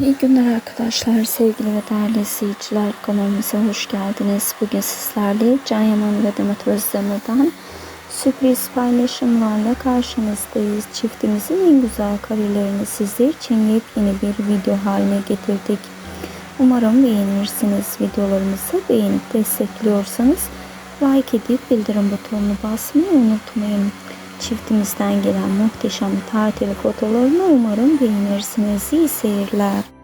İyi günler arkadaşlar, sevgili ve değerli izleyiciler. Kanalımıza hoş geldiniz. Bugün sizlerle Can Yaman ve Demet Özdemir'den sürpriz paylaşımlarla karşınızdayız. Çiftimizin en güzel karelerini sizler için yepyeni bir video haline getirdik. Umarım beğenirsiniz. Videolarımızı beğenip destekliyorsanız like edip bildirim butonunu basmayı unutmayın. Çiftimizden gelen muhteşem tatil fotoğraflarını umarım beğenirsiniz. İyi seyirler.